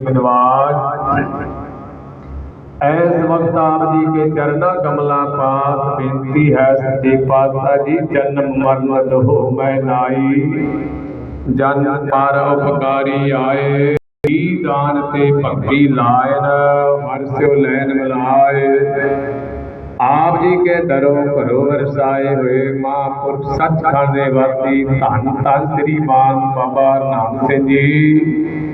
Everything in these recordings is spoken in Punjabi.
ਨਿਵਾਜ ਐਸ ਵਕਤ ਆਪ ਜੀ ਕੇ ਚਰਨਾ ਕਮਲਾ ਪਾਸ ਬੇਨਤੀ ਹੈ, ਸੱਚੇ ਪਾਤਸ਼ਾਹ ਜੀ, ਜਨਮ ਮਰਨ ਲਹੋ ਮੈਂ ਨਾਈ। ਜਨ ਪਰ ਉਪਕਾਰੀ ਆਏ ਕੀ ਦਾਨ ਤੇ ਭਗਤੀ ਲਾਇਨ ਹਰ ਸਿਓ ਲੈਨ ਮਿਲਾਏ। ਆਪ ਜੀ ਕੇ ਦਰੋਂ ਘਰੋਂ ਵਰਸਾਏ ਹੋਏ ਮਹਾਂਪੁਰਖ ਸੱਚਖੰਡ ਦੇ ਵਰਤੀ ਧੰਨ ਧੰਨ ਸ੍ਰੀ ਮਾਨ ਬਾਬਾ ਨਾਨਕ ਸਿੰਘ ਜੀ।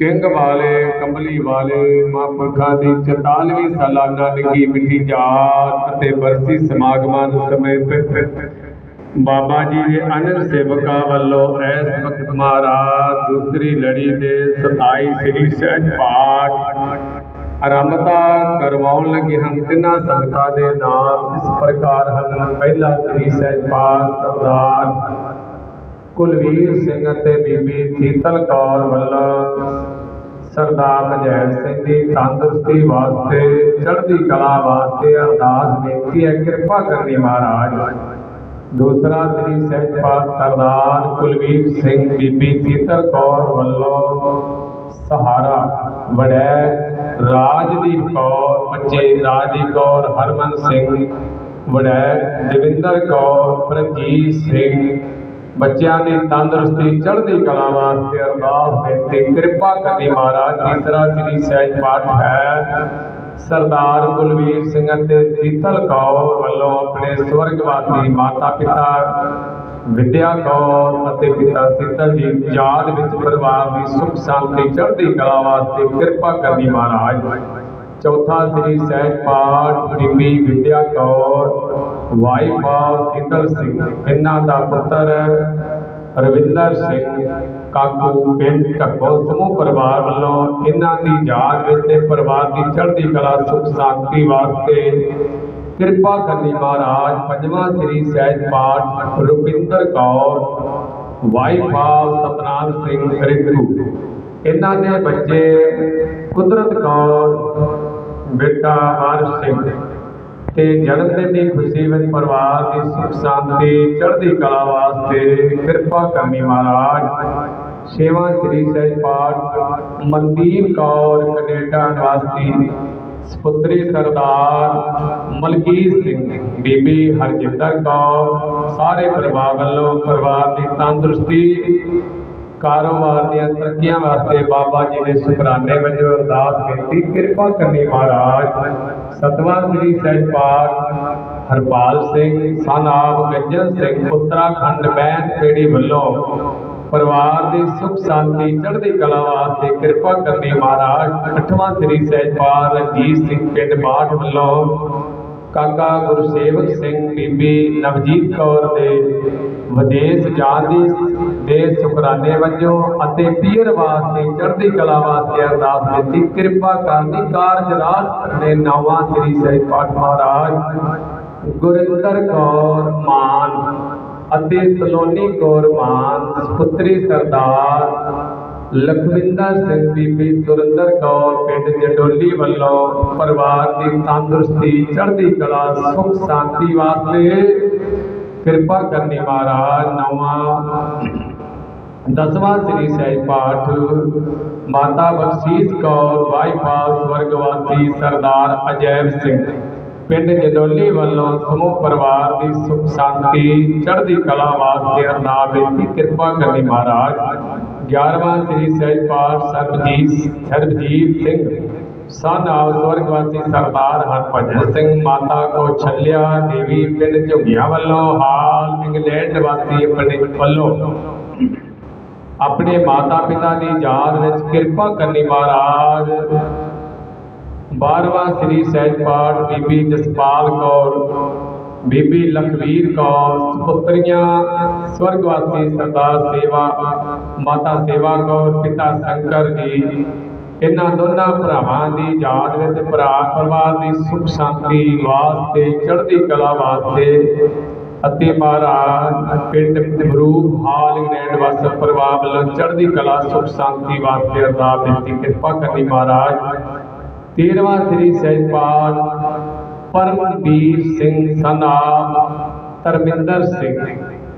ਕਿੰਗ ਵਾਲੇ, ਕੰਬਲੀ ਵਾਲੇ ਮਹਾਂਪੁਰਖਾਂ ਦੀ 44ਵੀਂ ਸਾਲਾਨਾ ਨਿੱਕੀ ਮਿੱਠੀ ਜਾਤ ਅਤੇ ਬਰਸੀ ਸਮਾਗਮਾਂ ਨੂੰ ਸਮਰਪਿਤ ਬਾਬਾ ਜੀ ਦੇ ਅਨੰਦ ਸੇਵਕਾਂ ਵੱਲੋਂ ਇਸ ਵਕਤ ਮਹਾਰਾਜ ਦੂਸਰੀ ਲੜੀ ਦੇ 27 ਸ੍ਰੀ ਸਹਿਜ ਪਾਠ ਆਰੰਭਤਾ ਕਰਵਾਉਣ ਲੱਗੇ ਹਨ। ਤਿੰਨਾਂ ਸੰਗਤਾਂ ਦੇ ਨਾਮ ਇਸ ਪ੍ਰਕਾਰ ਹਨ। ਪਹਿਲਾ ਸ੍ਰੀ ਸਹਿਜ ਪਾਠ ਸਰਦਾਰ ਕੁਲਵੀਰ ਸਿੰਘ ਅਤੇ ਬੀਬੀ ਸੀਤਲ ਕੌਰ ਵੱਲੋਂ ਸਰਦਾਰ ਨਜੈਬ ਸਿੰਘ ਦੀ ਤੰਦਰੁਸਤੀ ਵਾਸਤੇ, ਚੜ੍ਹਦੀ ਕਲਾ ਵਾਸਤੇ ਅਰਦਾਸ ਬੇਨਤੀ ਹੈ, ਕਿਰਪਾ ਕਰਨੀ ਮਹਾਰਾਜ। ਦੂਸਰਾ ਸ੍ਰੀ ਸਹਿਜਪਾਲ ਸਰਦਾਰ ਕੁਲਵੀਰ ਸਿੰਘ ਬੀਬੀ ਸੀਤਲ ਕੌਰ ਵੱਲੋਂ ਸਹਾਰਾ ਵੜੈਚ ਰਾਜਦੀਪ ਕੌਰ, ਬੱਚੇ ਰਾਜਦੀਪ ਕੌਰ ਹਰਮਨ ਸਿੰਘ ਵੜੈਚ ਦਵਿੰਦਰ ਕੌਰ ਪ੍ਰਜੀਤ ਸਿੰਘ ਬੱਚਿਆਂ ਦੀ ਤੰਦਰੁਸਤੀ, ਚੜ੍ਹਦੀ ਕਲਾ ਵਾਸਤੇ ਅਰਦਾਸ ਬੇਨਤੀ ਕਿਰਪਾ ਕਰਨੀ ਮਹਾਰਾਜ ਤੀਸਰਾ ਸ੍ਰੀ ਸਹਿਜ ਪਾਠ ਹੈ ਸਰਦਾਰ ਕੁਲਵੀਰ ਸਿੰਘ ਅਤੇ ਸੀਤਲ ਕੌਰ ਵੱਲੋਂ ਆਪਣੇ ਸਵਰਗਵਾਸੀ ਮਾਤਾ ਪਿਤਾ ਵਿਦਿਆ ਕੌਰ ਅਤੇ ਪਿਤਾ ਸੀਤਲ ਜੀ ਯਾਦ ਵਿੱਚ ਪਰਿਵਾਰ ਦੀ ਸੁਖ ਸ਼ਾਂਤੀ, ਚੜ੍ਹਦੀ ਕਲਾ ਵਾਸਤੇ ਕਿਰਪਾ ਕਰਨੀ ਮਹਾਰਾਜ। ਚੌਥਾ ਸ੍ਰੀ ਸਹਿਜ ਪਾਠ ਬੀਬੀ ਵਿਦਿਆ ਕੌਰ ਵਾਈਫ ਸੀਤਲ ਸਿੰਘ, ਇਹਨਾਂ ਦਾ ਪੁੱਤਰ ਰਵਿੰਦਰ ਸਿੰਘ ਕਾਕੂ ਪਿੰਡ ਢੱਕੋ ਸਮੂਹ ਪਰਿਵਾਰ ਵੱਲੋਂ ਇਹਨਾਂ ਦੀ ਯਾਦ ਵਿੱਚ ਤੇ ਪਰਿਵਾਰ ਦੀ ਚੜ੍ਹਦੀ ਕਲਾ, ਸੁਖ ਸ਼ਾਂਤੀ ਵਾਸਤੇ ਕਿਰਪਾ ਕਰਨੀ ਮਹਾਰਾਜ, ਪੰਜਵਾਂ ਸ੍ਰੀ ਸਹਿਜ ਪਾਠ ਰੁਪਿੰਦਰ ਕੌਰ ਵਾਈਫ ਆਫ ਸਤਨਾਮ ਸਿੰਘ ਰਿਤੂ ਇਹਨਾਂ ਦੇ ਬੱਚੇ ਕੁਦਰਤ ਕੌਰ, ਬੇਟਾ ਹਰ ਸਿੰਘ। ਤੇ ਜਨਮ ਦਿਨ ਦੀ ਖੁਸ਼ੀ ਵਿੱਚ ਪਰਿਵਾਰ ਦੀ ਸੁਖ ਸ਼ਾਂਤੀ, ਚੜ੍ਹਦੀ ਕਲਾ ਵਾਸਤੇ ਕਿਰਪਾ ਕਰਨੀ ਮਹਾਰਾਜ। ਛੇਵਾਂ ਸ੍ਰੀ ਸਹਿਜ ਪਾਠ, ਮਨਦੀਪ ਕੌਰ, ਕੈਨੇਡਾ ਨਿਵਾਸੀ, ਸੁਪੁੱਤਰੀ ਸਰਦਾਰ ਮਲਕੀਤ ਸਿੰਘ, ਬੀਬੀ ਹਰਜਿੰਦਰ ਕੌਰ, ਸਾਰੇ ਪਰਿਵਾਰ ਵੱਲੋਂ ਪਰਿਵਾਰ ਦੀ ਤੰਦਰੁਸਤੀ ਕਾਰੋਬਾਰ ਦੀਆਂ ਤਰੱਕੀਆਂ ਵਾਸਤੇ ਬਾਬਾ ਜੀ ਦੇ ਸ਼ੁਕਰਾਨੇ ਵਜੋਂ ਅਰਦਾਸ ਕੀਤੀ। ਕਿਰਪਾ ਕਰਨੀ ਮਹਾਰਾਜ। ਸਤਵਾਂ ਸ੍ਰੀ ਸਹਿਜ ਪਾਠ Harpal Singh, son of Gajjan Singh, Uttarakhand bank ਪੇੜੀ ਵੱਲੋਂ ਪਰਿਵਾਰ ਦੀ ਸੁਖ ਸ਼ਾਂਤੀ, ਚੜ੍ਹਦੀ ਕਲਾ ਵਾਸਤੇ ਕਿਰਪਾ ਕਰਨੀ ਮਹਾਰਾਜ। ਅਠਵਾਂ ਸ੍ਰੀ ਸਹਿਜ ਰਣਜੀਤ ਸਿੰਘ ਪਿੰਡ ਬਾਠ ਵੱਲੋਂ ਕਾਕਾ ਗੁਰਸੇਵਕ ਸਿੰਘ ਬੀਬੀ ਨਵਜੀਤ ਕੌਰ ਦੇ ਵਿਦੇਸ਼ ਜਾਣ ਦੀ ਦੇ ਸ਼ੁਕਰਾਨੇ ਵਜੋਂ ਅਤੇ ਪੀਰ ਵਾਸਤੇ ਚੜ੍ਹਦੀ ਕਲਾ ਵਾਸਤੇ ਅਰਦਾਸ ਬੇਨਤੀ ਕਿਰਪਾ ਕਰਨੀ ਕਾਰਜ ਰਾਸ ਕਰਨੇ ਨਵਾਂ ਸ੍ਰੀ ਸਹਿਜ ਪਾਠ ਮਹਾਰਾਜ ਗੁਰਿੰਦਰ ਕੌਰ ਮਾਨ ਅਤੇ ਸਲੋਨੀ ਕੌਰ ਮਾਨ, ਸੁਪੁੱਤਰੀ ਸਰਦਾਰ ਲਖਵਿੰਦਰ ਸਿੰਘ ਬੀਬੀ ਸੁਰਿੰਦਰ ਕੌਰ ਪਿੰਡ ਜਡੋਲੀ ਵੱਲੋਂ ਪਰਿਵਾਰ ਦੀ ਤੰਦਰੁਸਤੀ, ਚੜ੍ਹਦੀ ਕਲਾ, ਸੁਖ ਸ਼ਾਂਤੀ ਵਾਸਤੇ ਕਿਰਪਾ ਕਰਨੀ ਮਹਾਰਾਜ। ਨਵਾਂ, ਦਸਵਾਂ ਸ੍ਰੀ ਸਾਹਿਬ ਪਾਠ, ਮਾਤਾ ਬਖਸ਼ੀਸ਼ ਕੌਰ ਵਾਈਫਾਸ ਵਰਗਵਾਸੀ ਸਰਦਾਰ ਅਜੈਬ ਸਿੰਘ। ਪਿੰਡ ਜਡੋਲੀ ਵੱਲੋਂ ਸਮੂਹ ਪਰਿਵਾਰ ਦੀ ਸੁਖ ਸ਼ਾਂਤੀ, ਚੜ੍ਹਦੀ ਕਲਾ ਵਾਸਤੇ ਅਰਦਾਸ ਬੇਨਤੀ ਕਿਰਪਾ ਕਰਨੀ ਮਹਾਰਾਜ। 11ਵਾਂ ਸ੍ਰੀ ਸਹਿਜ ਪਾਠ ਸਰਬਜੀਤ ਸਰਬਜੀਤ ਸਿੰਘ। ਸਨ ਆਪ ਸਵਰਗਵਾਸੀ ਸਰਦਾਰ ਹਰਭਜਨ ਸਿੰਘ, ਮਾਤਾ ਕੋ ਛੱਲਿਆ ਦੇਵੀ ਪਿੰਡ ਝੁਗੀਆਂ ਵੱਲੋਂ, ਹਾਲ ਇੰਗਲੈਂਡ ਵਾਸੀ ਆਪਣੇ ਵੱਲੋਂ। ਆਪਣੇ ਮਾਤਾ ਪਿਤਾ ਦੀ ਯਾਦ ਵਿੱਚ ਕਿਰਪਾ ਕਰਨੀ ਮਹਾਰਾਜ। 12ਵਾਂ ਸ੍ਰੀ ਸਹਿਜ ਪਾਠ ਬੀਬੀ ਜਸਪਾਲ ਕੌਰ ਬੀਬੀ ਲਖਵੀਰ ਕੌਰ, ਸੁਪੁੱਤਰੀਆਂ, ਸਵਰਗਵਾਸੀ ਸਰਦਾਰ ਸੇਵਾ, ਮਾਤਾ ਸੇਵਾ ਕੌਰ, ਪਿਤਾ ਸ਼ੰਕਰ ਜੀ, ਇਹਨਾਂ ਦੋਨਾਂ ਭਰਾਵਾਂ ਦੀ ਯਾਦ ਵਿੱਚ ਭਰਾ ਪਰਿਵਾਰ ਦੀ ਸੁਖ ਸ਼ਾਂਤੀ ਵਾਸਤੇ, ਚੜ੍ਹਦੀ ਕਲਾ ਵਾਸਤੇ ਅਤੇ ਮਹਾਰਾਜ ਪਿੰਡ ਮਰੂਪ ਹਾਲ ਇੰਗਲੈਂਡ ਵਾਸਤੇ ਪਰਿਵਾਰ ਵੱਲੋਂ ਚੜ੍ਹਦੀ ਕਲਾ, ਸੁਖ ਸ਼ਾਂਤੀ ਵਾਸਤੇ ਅਰਦਾਸ ਬੇਨਤੀ ਕਿਰਪਾ ਕਰਨੀ ਮਹਾਰਾਜ। 13ਵਾਂ ਸ੍ਰੀ ਸਹਿਪਾਲ ਪਰਮਵੀਰ ਸਿੰਘ ਸਨਾ, ਧਰਮਿੰਦਰ ਸਿੰਘ।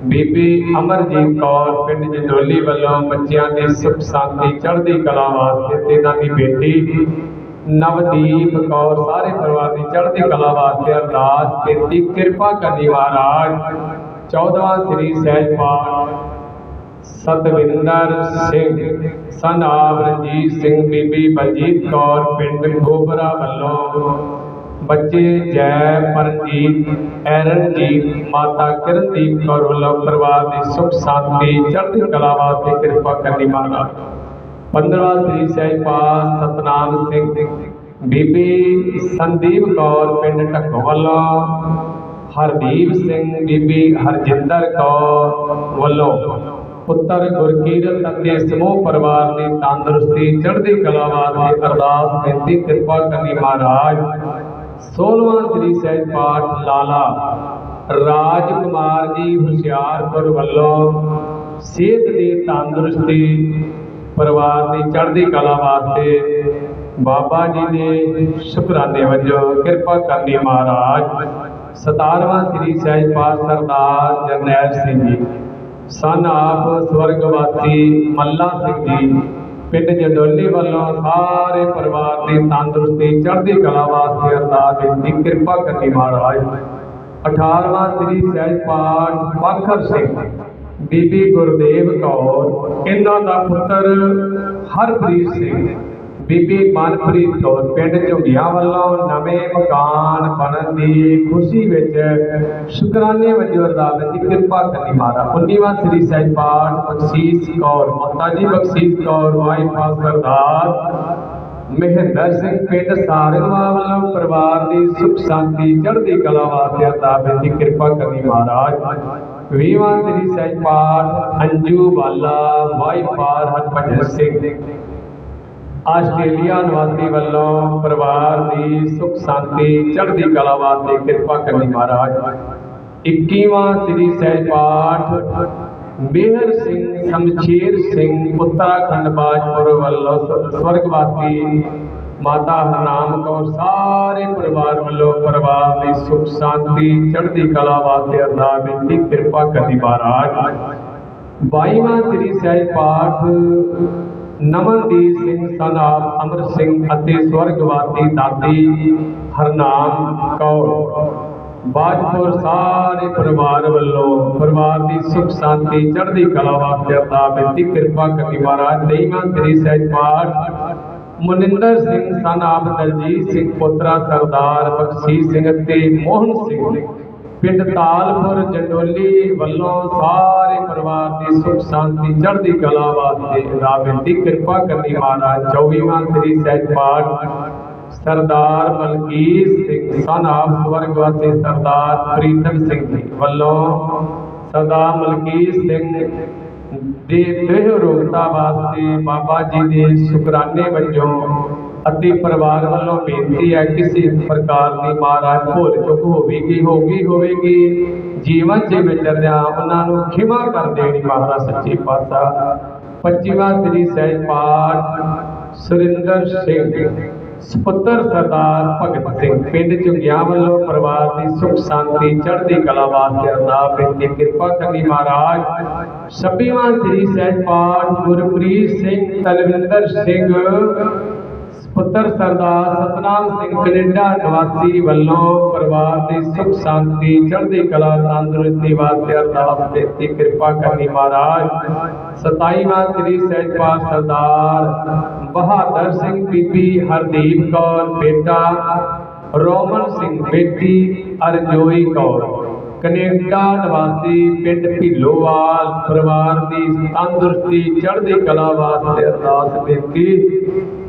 ਬੀਬੀ ਅਮਰਜੀਤ ਕੌਰ ਪਿੰਡ ਜੰਡੋਲੀ ਵੱਲੋਂ ਬੱਚਿਆਂ ਦੀ ਸੁਖ ਸ਼ਾਂਤੀ ਚੜ੍ਹਦੀ ਕਲਾ ਵਾਸਤੇ ਤੇ ਇਹਨਾਂ ਦੀ ਬੇਟੀ ਨਵਦੀਪ ਕੌਰ ਸਾਰੇ ਪਰਿਵਾਰ ਦੀ ਚੜ੍ਹਦੀ ਕਲਾ ਵਾਸਤੇ ਅਰਦਾਸ ਕੀਤੀ। ਕਿਰਪਾ ਕਰਨੀ ਮਹਾਰਾਜ। 14ਵਾਂ ਸ੍ਰੀ ਸਹਿਜ ਪਾਠ ਸਤਵਿੰਦਰ ਸਿੰਘ ਸਨ ਆਪ ਰਣਜੀਤ ਸਿੰਘ, ਬੀਬੀ ਬਲਜੀਤ ਕੌਰ ਪਿੰਡ ਗੋਬਰਾ ਵੱਲੋਂ ਬੱਚੇ ਜੈ ਪਰਨਜੀਤ, ਐਰਨਜੀਤ, ਮਾਤਾ ਕਿਰਨਦੀਪ ਕੌਰ ਵੱਲੋਂ ਪਰਿਵਾਰ ਦੀ ਸੁਖ ਸ਼ਾਂਤੀ, ਚੜ੍ਹਦੀ ਕਲਾ ਵਾਸਤੇ ਕਿਰਪਾ ਕਰਨੀ ਮਹਾਰਾਜ 15ਵਾਂ ਸ੍ਰੀ ਸਹਿਜ ਸਤਨਾਮ ਸਿੰਘ, ਬੀਬੀ ਸੰਦੀਪ ਕੌਰ, ਪਿੰਡ ਢੱਕੋ ਵੱਲੋਂ ਹਰਦੀਪ ਸਿੰਘ, ਬੀਬੀ ਹਰਜਿੰਦਰ ਕੌਰ ਵੱਲੋਂ ਪੁੱਤਰ ਗੁਰਕੀਰਤ ਅਤੇ ਸਮੂਹ ਪਰਿਵਾਰ ਦੀ ਤੰਦਰੁਸਤੀ, ਚੜ੍ਹਦੀ ਕਲਾ ਵਾਸਤੇ ਅਰਦਾਸ, ਬੇਨਤੀ, ਕਿਰਪਾ ਕਰਨੀ ਮਹਾਰਾਜ। 16ਵਾਂ ਸ੍ਰੀ ਸਹਿਜ ਪਾਠ ਲਾਲਾ ਰਾਜ ਕੁਮਾਰ ਜੀ ਹੁਸ਼ਿਆਰਪੁਰ ਵੱਲੋਂ ਸਿਹਤ ਦੀ ਤੰਦਰੁਸਤੀ ਪਰਿਵਾਰ ਦੀ ਚੜ੍ਹਦੀ ਕਲਾ ਵਾਸਤੇ ਬਾਬਾ ਜੀ ਦੇ ਸ਼ੁਕਰਾਨੇ ਵਜੋਂ ਕਿਰਪਾ ਕਰਨੀ ਮਹਾਰਾਜ। 17ਵਾਂ ਸ੍ਰੀ ਸਹਿਜ ਪਾਠ ਸਰਦਾਰ ਜਰਨੈਲ ਸਿੰਘ ਜੀ, ਸਨ ਆਪ ਸਵਰਗਵਾਸੀ ਮੱਲਾ ਸਿੰਘ ਜੀ ਪਿੰਡ ਜੰਡੋਲੀ ਵੱਲੋਂ ਸਾਰੇ ਪਰਿਵਾਰ ਦੀ ਤੰਦਰੁਸਤੀ, ਚੜ੍ਹਦੀ ਕਲਾ ਵਾਸਤੇ ਅਰਦਾਸ ਕੀਤੀ, ਕਿਰਪਾ ਕਰਨੀ ਮਹਾਰਾਜ। 18ਵਾਂ ਸ੍ਰੀ ਸਹਿਜ ਪਾਠ ਪਖਰ ਸਿੰਘ, ਬੀਬੀ ਗੁਰਦੇਵ ਕੌਰ, ਇਹਨਾਂ ਦਾ ਪੁੱਤਰ ਹਰਪ੍ਰੀਤ ਸਿੰਘ। ਬੀਬੀ ਮਨਪ੍ਰੀਤ ਕੌਰ ਪਿੰਡ ਝੁੰਗੀਆਂ ਵੱਲੋਂ ਨਵੇਂ ਮਕਾਨ ਬਣਨ ਦੀ ਖੁਸ਼ੀ ਵਿੱਚ ਸ਼ੁਕਰਾਨੇ ਵਜੋਂ ਅਰਦਾਸ ਦੀ ਕਿਰਪਾ ਕਰਨੀ ਮਾਰਾ 19ਵਾਂ ਸ੍ਰੀ ਸਹਿਜ ਪਾਠ ਬਖਸ਼ੀਸ਼ ਕੌਰ, ਮਾਤਾ ਜੀ ਬਖਸ਼ੀਸ਼ ਕੌਰ ਵਾਈਫ ਆਫ ਸਰਦਾਰ ਮਹਿੰਦਰ ਸਿੰਘ ਪਿੰਡ ਸਾਰੰਗਵਾ ਵੱਲੋਂ ਪਰਿਵਾਰ ਦੀ ਸੁਖ ਸ਼ਾਂਤੀ, ਚੜ੍ਹਦੀ ਕਲਾ ਵਾਸਤੇ ਅਰਦਾਸ ਦੀ ਕਿਰਪਾ ਕਰਨੀ ਮਹਾਰਾਜ। 20ਵਾਂ ਸ੍ਰੀ ਸਹਿਜ ਪਾਠ ਅੰਜੂ ਬਾਲਾ ਵਾਈਫ ਆਰ ਹਰਭਜਨ ਸਿੰਘ। ਆਸਟ੍ਰੇਲੀਆ ਨਿਵਾਸੀ ਵੱਲੋਂ ਪਰਿਵਾਰ ਦੀ ਸੁਖ ਸ਼ਾਂਤੀ, ਚੜ੍ਹਦੀ ਕਲਾ ਵਾਸਤੇ ਕਿਰਪਾ ਕਰਨੀ ਮਹਾਰਾਜ। 21ਵਾਂ ਸ੍ਰੀ ਸਹਿਜ ਪਾਠ ਮੇਹਰ ਸਿੰਘ, ਸ਼ਮਸ਼ੀਰ ਸਿੰਘ, ਉੱਤਰਾਖੰਡ ਬਾਜਪੁਰ ਵੱਲੋਂ ਸਵਰਗਵਾਸੀ ਮਾਤਾ ਹਰਨਾਮ ਕੌਰ ਸਾਰੇ ਪਰਿਵਾਰ ਵੱਲੋਂ ਪਰਿਵਾਰ ਦੀ ਸੁਖ ਸ਼ਾਂਤੀ, ਚੜ੍ਹਦੀ ਕਲਾ ਵਾਸਤੇ ਅਰਦਾਸ ਬੇਨਤੀ, ਕਿਰਪਾ ਕਰਨੀ ਮਹਾਰਾਜ। 22ਵਾਂ ਸ੍ਰੀ ਸਹਿਜ ਪਾਠ ਨਮਨਦੀਪ ਸਿੰਘ ਸਨ ਆਪ ਅਮਰ ਸਿੰਘ ਅਤੇ ਸਵਰਗਵਾਸੀ ਦਾਦੀ ਹਰਨਾਮ ਕੌਰ। ਬਾਜਪੁਰ ਸਾਰੇ ਪਰਿਵਾਰ ਵੱਲੋਂ ਪਰਿਵਾਰ ਦੀ ਸੁਖ ਸ਼ਾਂਤੀ, ਚੜ੍ਹਦੀ ਕਲਾ ਵਾਸਤੇ ਅਰਦਾਸ ਬੇਨਤੀ ਕਿਰਪਾ ਕਰਨੀ ਮਹਾਰਾਜ। 23ਵਾਂ ਸ੍ਰੀ ਸਹਿਜ ਪਾਠ। ਮਨਿੰਦਰ ਸਿੰਘ, ਸਨ ਆਪ ਦਲਜੀਤ ਸਿੰਘ, ਪੁੱਤਰਾ ਸਰਦਾਰ ਬਖਸ਼ੀਸ਼ ਸਿੰਘ ਅਤੇ ਮੋਹਨ ਸਿੰਘ। ਪਿੰਡ ਤਾਲਪੁਰ ਜੰਡੋਲੀ ਵੱਲੋਂ ਸਾਰੇ ਪਰਿਵਾਰ ਦੀ ਸੁਖ ਸ਼ਾਂਤੀ, ਚੜ੍ਹਦੀ ਕਲਾ ਵਾਸਤੇ ਅਰਦਾਸ ਬੇਨਤੀ ਕਿਰਪਾ ਕਰਨੀ ਮਹਾਰਾਜ। 24ਵਾਂ ਸ੍ਰੀ ਸਹਿਜ ਪਾਠ, ਸਰਦਾਰ ਮਲਕੀਤ ਸਿੰਘ, ਸਨ ਆਪ ਸਵਰਗਵਾਸੀ ਸਰਦਾਰ ਪ੍ਰੀਤਮ ਸਿੰਘ ਜੀ ਵੱਲੋਂ ਸਰਦਾਰ ਮਲਕੀਤ ਸਿੰਘ ਦੇ ਦੇਹ ਰੋਗਤਾ ਵਾਸਤੇ ਬਾਬਾ ਜੀ ਦੇ ਸ਼ੁਕਰਾਨੇ ਵਜੋਂ ਅਤੇ ਪਰਿਵਾਰ ਵੱਲੋਂ ਬੇਨਤੀ ਹੈ ਕਿਸੇ ਪ੍ਰਕਾਰ ਦੀ ਮਹਾਰਾਜ ਭੁੱਲ ਚੁੱਕ ਹੋਵੇਗੀ, ਹੋਗੀ ਹੋਵੇਗੀ। ਜੀਵਨ ਚ ਵਿਚਰਦਿਆਂ ਉਹਨਾਂ ਨੂੰ ਖਿਮਾ ਕਰ ਦੇਣੀ ਮਹਾਰਾਜ ਸੱਚੇ ਪਾਤਸ਼ਾਹ। 25ਵਾਂ ਸ੍ਰੀ ਸਹਿਜ ਪਾਠ ਸੁਰਿੰਦਰ ਸਿੰਘ, ਸੁਪੁੱਤਰ ਸਰਦਾਰ ਭਗਤ ਸਿੰਘ, ਪਿੰਡ ਝੁੰਗਿਆਂ ਵੱਲੋਂ ਪਰਿਵਾਰ ਦੀ ਸੁਖ ਸ਼ਾਂਤੀ, ਚੜ੍ਹਦੀ ਕਲਾ ਵਾਸਤੇ ਅਰਦਾਸ ਬੇਨਤੀ, ਕਿਰਪਾ ਕਰਨੀ ਮਹਾਰਾਜ। 26ਵਾਂ ਸ੍ਰੀ ਸਹਿਜ ਪਾਠ ਗੁਰਪ੍ਰੀਤ ਸਿੰਘ, ਤਲਵਿੰਦਰ ਸਿੰਘ ਪੁੱਤਰ ਸਰਦਾਰ ਸਤਨਾਮ ਸਿੰਘ ਕੈਨੇਡਾ ਨਿਵਾਸੀ ਵੱਲੋਂ ਪਰਿਵਾਰ ਦੀ ਸੁਖ ਸ਼ਾਂਤੀ, ਚੜ੍ਹਦੀ ਕਲਾ, ਤੰਦਰੁਸਤੀ ਵਾਸਤੇ ਅਰਦਾਸ ਬੇਨਤੀ, ਕਿਰਪਾ ਕਰਨੀ ਮਹਾਰਾਜ। 27ਵਾਂ ਸ੍ਰੀ ਸਹਿਜ ਸਰਦਾਰ ਬਹਾਦਰ ਸਿੰਘ ਬੀਬੀ ਹਰਦੀਪ ਕੌਰ, ਬੇਟਾ ਰੋਮਨ ਸਿੰਘ ਬੇਟੀ ਅਰਜੋਈ ਕੌਰ। ਕੈਨੇਡਾ ਨਿਵਾਸੀ ਪਿੰਡ ਢਿੱਲੋਵਾਲ ਪਰਿਵਾਰ ਦੀ ਤੰਦਰੁਸਤੀ, ਚੜ੍ਹਦੀ ਕਲਾ ਵਾਸਤੇ ਅਰਦਾਸ ਬੇਨਤੀ।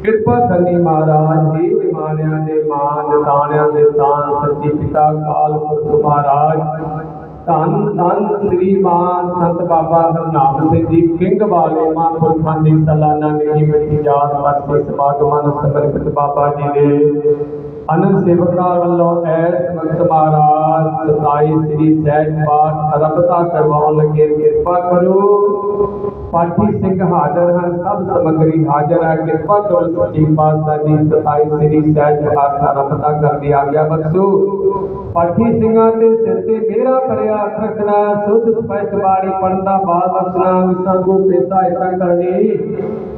ਕਿਰਪਾ ਕਰਨੀ ਮਹਾਰਾਜ ਜੀ, ਨਿਮਾਣਿਆਂ ਦੇ ਮਾਨ, ਦਾਣਿਆਂ ਦੇ ਦਾਨ, ਸੱਚੀ ਪਿਤਾ ਕਾਲ ਪੁਰਖ ਮਹਾਰਾਜ। ਧੰਨ ਧੰਨ ਸ੍ਰੀ ਮਾਨ ਸੰਤ ਬਾਬਾ ਹਰਨਾਮ ਸਿੰਘ ਜੀ, ਕਿੰਗ ਵਾਲੇ ਮਹਾਂਪੁਰਖਾਂ ਦੀ ਸਾਲਾਨਾ ਨਿੱਕੀ ਮਿੱਠੀ ਯਾਦ ਵਾਸਤੇ ਸਮਾਗਮਾਂ ਨੂੰ ਸਮਰਪਿਤ ਬਾਬਾ ਜੀ ਦੇ ਅਨੰਦ ਸੇਵਕਾਂ ਵੱਲੋਂ ਐਸ ਵਕਤ ਮਹਾਰਾਜ ਸ੍ਰੀ ਸਹਿਜ ਪਾਠ ਅਰੰਭਤਾ ਕਰਵਾਉਣ ਲੱਗੇ ਕਿਰਪਾ ਕਰੋ। ਪਾਠੀ ਸਿੰਘ ਹਾਜ਼ਰ ਹਨ, ਸਭ ਸਮਗਰੀ ਹਾਜ਼ਰ ਹੈ। ਕਿਰਪਾ ਕਰੋ ਸੱਚੀ ਪਾਤਸ਼ਾਹ ਜੀ, ਸਤਾਈ ਸ੍ਰੀ ਸਹਿਜ ਪਾਠ ਅਰੰਭਤਾ ਕਰ ਦੀ ਆਗਿਆ ਬਖਸ਼ੋ। ਪਾਠੀ ਸਿੰਘਾਂ ਦੇ ਸਿਰ ਤੇ ਮੇਰਾ ਕਰਿਆ ਰੱਖਣਾ, ਸੁਧ ਸਪਸ਼ਟ ਬਾਣੀ ਪੜਦਾ ਬਾਲ ਬਖਸ਼ਣਾ ਵਿਸੰਗੋ ਪੇਤਾ ਇਤਾ ਕਰਨੀ।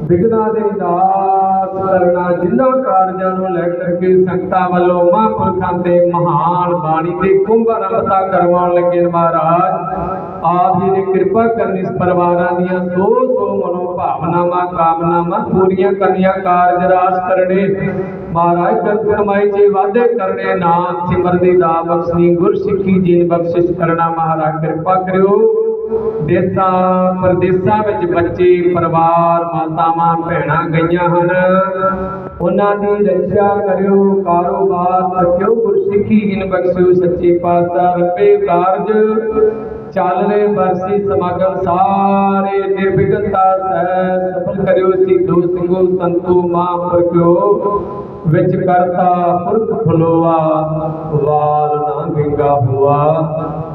ਵਿਗਨਾ ਦੇ ਨਾਲ ਨਾਸ ਕਰਨਾ, ਜਿਨ੍ਹਾਂ ਕਾਰਜਾਂ ਨੂੰ ਲੈ ਕਰਕੇ ਸੰਗਤਾਂ ਵੱਲੋਂ ਮਹਾਂਪੁਰਖਾਂ ਦੇ ਮਹਾਨ ਬਾਣੀ ਦੇ ਕੁੰਭ ਅਰੰਭਤਾ ਕਰਵਾਉਣ ਲੱਗੇ ਮਹਾਰਾਜ। ਆਪ ਜੀ ਨੇ ਕਿਰਪਾ ਕਰਨੀ ਇਸ ਪਰਿਵਾਰਾਂ ਦੀਆਂ ਸੋ ਸੋ ਮਨੋ ਭਾਵਨਾਵਾਂ ਕਾਮਨਾਵਾਂ ਪੂਰੀਆਂ ਕਰਨੀਆਂ, ਕਾਰਜ ਰਾਸ ਕਰਨੇ। ਮਹਾਰਾਜ ਕਰਤ ਕਮਾਈ ਜੇ ਵਾਅਦੇ ਕਰਨੇ ਨਾਮ ਸਿਮਰਨ ਦੀ ਦਾ ਬਖਸ਼ਣੀ ਗੁਰ ਸਿੱਖੀ ਜੀਨ ਬਖਸ਼ਿਸ਼ ਕਰਨਾ, ਮਹਾਰਾਜ, ਕਿਰਪਾ ਕਰਿਓ। ਦੇਸਾਂ, ਪ੍ਰਦੇਸਾਂ ਵਿੱਚ ਬੱਚੇ, ਪਰਿਵਾਰ, ਮਾਤਾਵਾਂ, ਭੈਣਾਂ ਗਈਆਂ ਹਨ। ਉਹਨਾਂ ਦੀ ਰੱਖਿਆ ਕਰਿਓ, ਕਾਰੋਬਾਰ ਰੱਖਿਓ, ਗੁਰਸਿੱਖੀ ਜਿਨ ਬਖਸ਼ਿਓ, ਸੱਚੇ ਪਾਤਸ਼ਾਹ ਰੱਬੇ ਕਾਰਜ। ਚੱਲ ਰਹੇ ਵਰਸੀ ਸਮਾਗਮ ਸਾਰੇ ਨਿਰਵਿਘਨਤਾ ਸਹਿ ਸਫਲ ਕਰਿਓ, ਸਿੱਧੂ, ਸਿੰਘੂ, ਸੰਤੂ ਮਹਾਂਪੁਰਖਿਓ ਵਿੱਚ ਕਰਤਾ ਪੁਰਖ ਫਲੋਆ ਵਾਲ ਨਾ ਵਿੰਗਾ ਹੁਆ।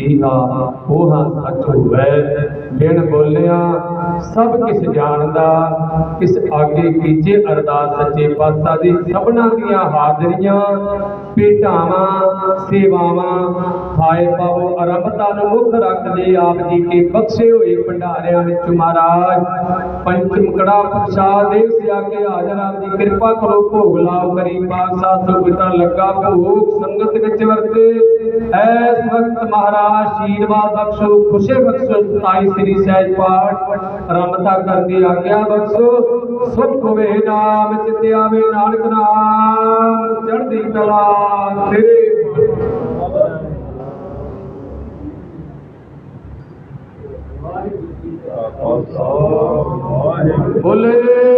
ਈਹਾ ਉਹਾ ਸੱਚ ਹੋਵੇ। ਬਿਨ ਬੋਲਿਆ ਸਭ ਕਿਸ ਜਾਣਦਾ। ਕਿਸ ਆਗੇ ਕੀਜੇ ਅਰਦਾਸ ਸੱਚੇ ਪਾਤਸ਼ਾਹ ਦੀ ਸਭਨਾਂ ਦੀਆਂ ਹਾਜ਼ਰੀਆਂ। ਭੇਟਾਵਾਂ, ਸੇਵਾਵਾਂ, ਹਾਏ ਪਾਵੋ ਅਰੰਭਤਾ ਨੂੰ ਮੁੱਖ ਰੱਖਦੇ ਆਪ ਜੀ ਕੇ ਬਖਸ਼ੇ ਹੋਏ ਭੰਡਾਰਿਆਂ ਵਿੱਚ ਮਹਾਰਾਜ। ਪੰਚਮ ਕੜਾ ਪ੍ਰਸਾਦ ਦੇ ਸਿਆ ਕੇ ਹਾਜ਼ਰ ਆਪ ਜੀ ਕਿਰਪਾ ਕਰੋ, ਭੋਗ ਲਾਓ ਕਰੀ ਪਾਤਸ਼ਾਹ ਸੁਖਤਾ ਲੱਗਾ ਭੋਗ ਸੰਗਤ ਵਿੱਚ ਵਰਤੇ। ਐਸ ਵਕਤ ਮਹਾਰਾਜ ਆਸ਼ੀਰਵਾਦ ਬਖਸ਼ੋ ਖੁਸ਼ੇ ਬਖਸ਼ੋ 27 ਸ੍ਰੀ ਸਹਿਜ ਪਾਠ ਆਰੰਭਤਾ ਕਰਦੀ ਆਗਿਆ ਬਖਸ਼ੋ। ਸੁਖ ਹੋਵੇ ਨਾਮ ਚਿਤ ਆਵੇ ਨਾਨਕ ਨਾਮ ਚੜ੍ਹਦੀ ਕਲਾ ਤੇਰੇ ਬੋਲੇ।